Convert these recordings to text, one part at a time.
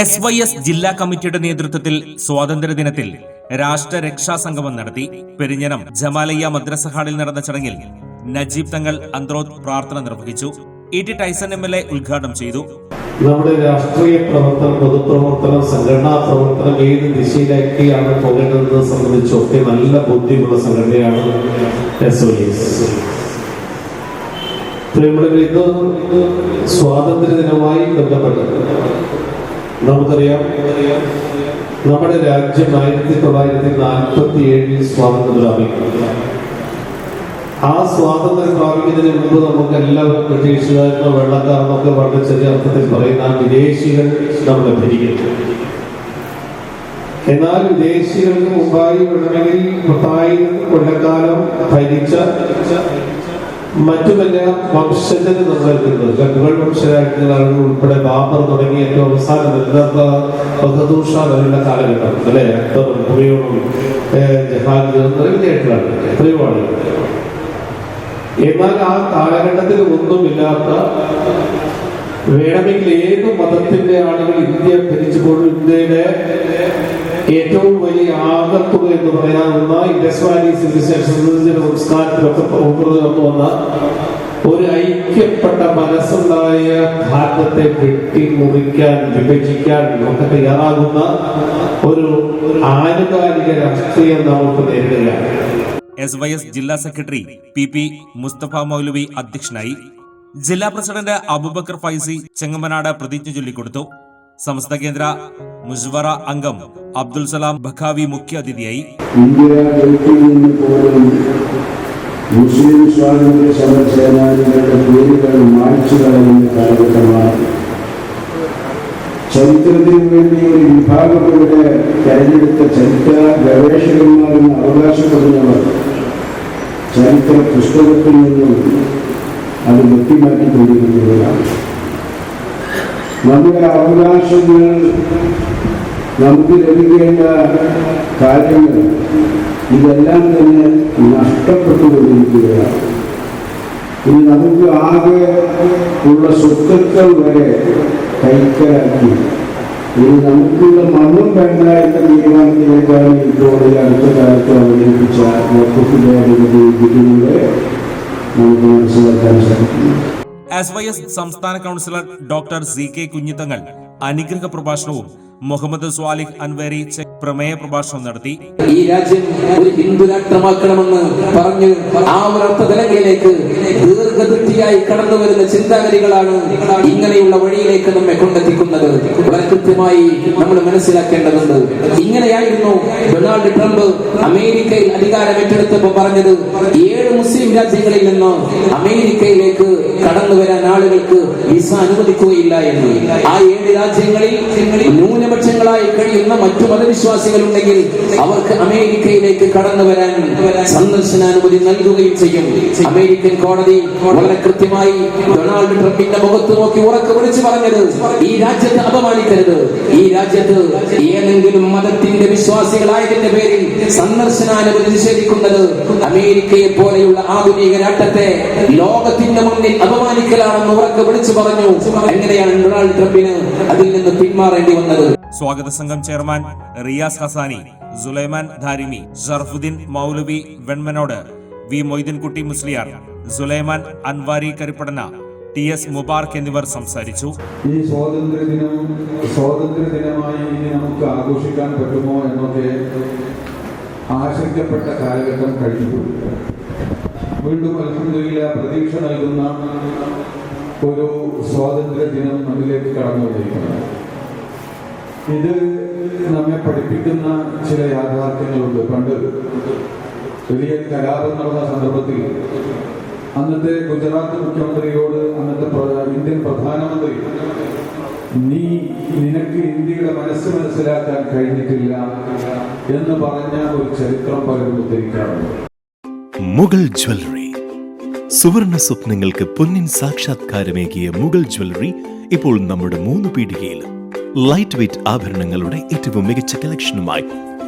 S Y S ജില്ലാ കമ്മിറ്റിയുടെ നേതൃത്വത്തിൽ സ്വാതന്ത്ര്യദിനത്തിൽ രാഷ്ട്രരക്ഷാ സംഗമം നടത്തി പെരിഞ്ഞനം ജമാലയ്യ മദ്രസ ഹാളിൽ നടന്ന ചടങ്ങിൽ നജീബ് തങ്ങൾ അന്ത്രോത്ത് പ്രാർത്ഥന നിർവഹിച്ചു. E T Tyson M L A ഉദ്ഘാടനം ചെയ്തു. നമ്മുടെ രാഷ്ട്രീയ പ്രവർത്തനം പൊതുപ്രവർത്തനം സംഘടനാ പ്രവർത്തനം ഏത് ദിശയിലേക്കാണ് പോകേണ്ടതെന്ന് സംബന്ധിച്ചൊക്കെ നല്ല ബുദ്ധിമുള്ള സംഘടനയാണ് എസ് ഒ എസ് ഇത് സ്വാതന്ത്ര്യ ദിനമായി ബന്ധപ്പെട്ട് നമുക്കറിയാം നമ്മുടെ രാജ്യം ആയിരത്തി തൊള്ളായിരത്തി നാൽപ്പത്തി ഏഴിൽ സ്വാതന്ത്ര്യം പ്രാപിക്കുന്നു ആ സ്വാതന്ത്ര്യം പ്രാപിക്കുന്നതിന് മുമ്പ് നമുക്ക് എല്ലാവരും ബ്രിട്ടീഷുകാരനോ വെള്ളക്കാരനൊക്കെ വളരെ ചെറിയ അർത്ഥത്തിൽ പറയുന്ന വിദേശികൾ നമ്മളെ ഭരിക്കുന്നു. എന്നാൽ വിദേശികൾക്ക് മുമ്പായി വേണമെങ്കിൽ പത്തായിരം കൊല്ലക്കാലം ഭരിച്ച മറ്റുമെല്ലാം വംശജന് നിലനിൽക്കുന്നത് ഗംഗൾ വംശരായിട്ടുള്ള ഉൾപ്പെടെ ബാബർ തുടങ്ങി ഏറ്റവും അവസാനം ബഹദൂഷ വരുന്ന കാലഘട്ടം. അല്ലെ? അക്ബറും ഹുമയൂണും ജഹാംഗീറും ആളുകൾ. എന്നാൽ ആ കാലഘട്ടത്തിൽ ഒന്നുമില്ലാത്ത വേണമെങ്കിൽ ഏത് മതത്തിന്റെ ആളുകൾ ഇന്ത്യ ഭരിച്ചപ്പോഴും ഇന്ത്യയിലെ ഏറ്റവും ആകത്തുക എന്ന് പറയാവുന്ന ഇൻഡസ് വാലി സിവിലൈസേഷൻ സംസ്കാരത്തിലൊക്കെ ഉയർന്നു വന്ന ഒരു ഐക്യപ്പെട്ട മനസ്സുണ്ടായ ഭാരതത്തെ വെട്ടി മുറിക്കാൻ വിഭജിക്കാൻ ഒക്കെ തയ്യാറാകുന്ന ഒരു ആനുകാലിക രാഷ്ട്രീയം നമുക്ക് നേരിടുകയാണ്. എസ് വൈ എസ് ജില്ലാ secretary P P Mustafa Moulavi അധ്യക്ഷനായി ജില്ലാ പ്രസിഡന്റ് അബുബക്കർ ഫൈസി ചെങ്ങമനാട് പ്രതിജ്ഞ ചൊല്ലിക്കൊടുത്തു. സമസ്ത കേന്ദ്ര മുസ്വറ അംഗം അബ്ദുൽ സലാം ബഖാവി മുഖ്യ അതിഥിയായി. മുസ്ലിം സ്വാതന്ത്ര്യ സമര സേനാനികളുടെ പേരുകൾ മായ്ച്ചു കളയുന്ന കാലഘട്ടമാണ്. ചരിത്രത്തിന് വേണ്ടി ഒരു വിഭാഗം തെരഞ്ഞെടുത്ത ചരിത്ര ഗവേഷകന്മാരെന്ന് അവകാശപ്പെടുന്നവർ ചരിത്ര പുസ്തകത്തിൽ നിന്നും അത് വെട്ടിമാറ്റിക്കൊണ്ടിരിക്കുകയാണ് നമ്മുടെ അവകാശങ്ങൾ നമുക്ക് ലഭിക്കേണ്ട കാര്യങ്ങൾ ഇതെല്ലാം തന്നെ നഷ്ടപ്പെട്ടുകൊണ്ടിരിക്കുകയാണ്. ഇനി നമുക്ക് ആകെ ഉള്ള സ്വത്തുക്കൾ വരെ കൈക്കലാക്കി. ഇനി നമുക്കുള്ള മണ്ണും വേണ്ട എന്ന തീരുമാനത്തിലേക്കാണ് ഇപ്പോൾ അടുത്ത കാലത്ത് അവതരിപ്പിച്ച വകുപ്പിന്റെ അനുമതി ഇതിലൂടെ നമുക്ക് മനസ്സിലാക്കാൻ സാധിക്കുന്നു. എസ് വൈ എസ് സംസ്ഥാന councillor doctor C K Kunhithangal അനുഗ്രഹ പ്രഭാഷണവും മുഹമ്മദ് സ്വാലിഹ് അൻവേരി പ്രമേയ പ്രഭാഷണം നടത്തി. ഈ രാജ്യം ഒരു ഹിന്ദു രാഷ്ട്രമാക്കണമെന്ന് പറഞ്ഞ് ആ ഒരു അർത്ഥതലങ്ങളിലേക്ക് ദീർഘദൃഷ്ടിയായി കടന്നു വരുന്ന ചിന്താഗതികളാണ് ഇങ്ങനെയുള്ള വഴിയിലേക്ക് നമ്മെ കൊണ്ടെത്തിക്കുന്നത്. വളരെ കൃത്യമായി നമ്മൾ മനസ്സിലാക്കേണ്ടതുണ്ട്. ഇങ്ങനെയായിരുന്നു ഡൊണാൾഡ് ട്രംപ് അമേരിക്കയിൽ അധികാരം ഏറ്റെടുത്തപ്പോൾ പറഞ്ഞത് ഏഴ് മുസ്ലിം രാജ്യങ്ങളിൽ നിന്ന് അമേരിക്കയിലേക്ക് കടന്നു വരാൻ ആളുകൾക്ക് വിസ അനുവദിക്കുകയില്ല എന്ന്. ആ ഏഴ് രാജ്യങ്ങളിൽ ന്യൂനപക്ഷങ്ങളായി കഴിയുന്ന മറ്റു മതവിശ്വാസികളുണ്ടെങ്കിൽ അവർക്ക് അമേരിക്കയിലേക്ക് കടന്നു വരാൻ സന്ദർശനാനുമതി നൽകുകയും ചെയ്യും. അമേരിക്കൻ കോടതി വളരെ കൃത്യമായി ഡൊണാൾഡ് ട്രംപിന്റെ മുഖത്ത് നോക്കി ഉറക്കെ വിളിച്ചു പറഞ്ഞത് ഈ രാജ്യത്ത് അപമാനിക്കരുത്. ഈ രാജ്യത്ത് ഏതെങ്കിലും മതത്തിന്റെ വിശ്വാസികളായതിന്റെ പേരിൽ സന്ദർശനാനുമതി നിഷേധിക്കുന്നത് അമേരിക്കയെ പോലെയുള്ള ആധുനിക രാഷ്ട്രത്തെ ലോകത്തിന്റെ മുന്നിൽ അപമാനിക്കലാണെന്ന് ഉറക്കെ വിളിച്ചു പറഞ്ഞു. എങ്ങനെയാണ് ഡൊണാൾഡ് ട്രംപിന് അതിൽ നിന്ന് പിന്മാറേണ്ടി വന്നത്? സ്വാഗത സംഘം chairman Riyas Hasani Sulaiman Darimi Sharafuddeen Moulavi Venmanode V Moideenkutty Musliyar Sulaiman Anwari Karippadana T S Mubarak എന്നിവർ സംസാരിച്ചു. ഈ സ്വാതന്ത്ര്യ ദിനം സ്വാതന്ത്ര്യ ദിനമായി ഇനി നമുക്ക് ആഘോഷിക്കാൻ പറ്റുമോ എന്നൊക്കെ ആശങ്കപ്പെട്ട കാലഘട്ടം കഴിഞ്ഞു വീണ്ടും അൽഹംദുലില്ല പ്രതീക്ഷ നൽകുന്ന ഒരു സ്വാതന്ത്ര്യ ദിനം നമ്മിലേക്ക് കടന്നു ഇത് നമ്മെ പഠിപ്പിക്കുന്ന ചില യാഥാർത്ഥ്യങ്ങളുണ്ട്. പണ്ട് വലിയ കലാപം നടന്ന സന്ദർഭത്തിൽ അന്നത്തെ ഗുജറാത്ത് മുഖ്യമന്ത്രിയോട് അന്നത്തെ ഇന്ത്യൻ പ്രധാനമന്ത്രി നീ നിനക്ക് ഇന്ത്യയുടെ മനസ്സ് മനസ്സിലാക്കാൻ കഴിഞ്ഞിട്ടില്ല എന്ന് പറഞ്ഞ ഒരു ചരിത്രം പലരും ഉദ്ധരിക്കാറുണ്ട് മുഗൾ ജ്വല്ലറി. സുവർണ സ്വപ്നങ്ങൾക്ക് പൊന്നിൻ സാക്ഷാത്കാരമേകിയ മുഗൾ ജ്വല്ലറി ഇപ്പോൾ നമ്മുടെ മൂന്ന് പീടികയിലും ലൈറ്റ് വെയ്റ്റ് ആഭരണങ്ങളുടെ ഏറ്റവും മികച്ച കളക്ഷനുമായി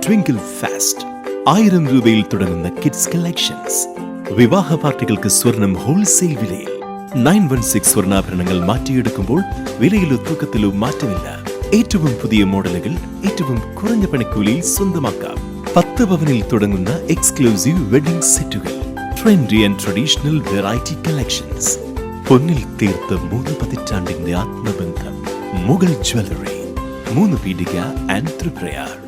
ട്വിങ്കിൾ ഫാസ്റ്റ് ആയിരം രൂപയിൽ തുടങ്ങുന്ന കിഡ്സ് കളക്ഷൻസ് വിവാഹ പാർട്ടികൾക്ക് സ്വർണം ഹോൾസെയിൽ വിലയിൽ. നയൻ വൺ സിക്സ് സ്വർണാഭരണങ്ങൾ മാറ്റിയെടുക്കുമ്പോൾ വിലയിലോ തൂക്കത്തിലോ മാറ്റമില്ല. ഏറ്റവും പുതിയ മോഡലുകൾ ഏറ്റവും കുറഞ്ഞ പണിക്കൂലിയിൽ സ്വന്തമാക്കാം. പത്ത് പവനിൽ തുടങ്ങുന്ന എക്സ്ക്ലൂസീവ് വെഡിംഗ് സെറ്റുകൾ trendy and traditional variety collections പൊന്നിൽ തീർത്ത മൂന്ന് പതിറ്റാണ്ടിന്റെ ആത്മബന്ധം. മുഗൾ ജ്വല്ലറി മൂന്ന് പീഡിക ആൻഡ് ത്രിപ്രയാർ.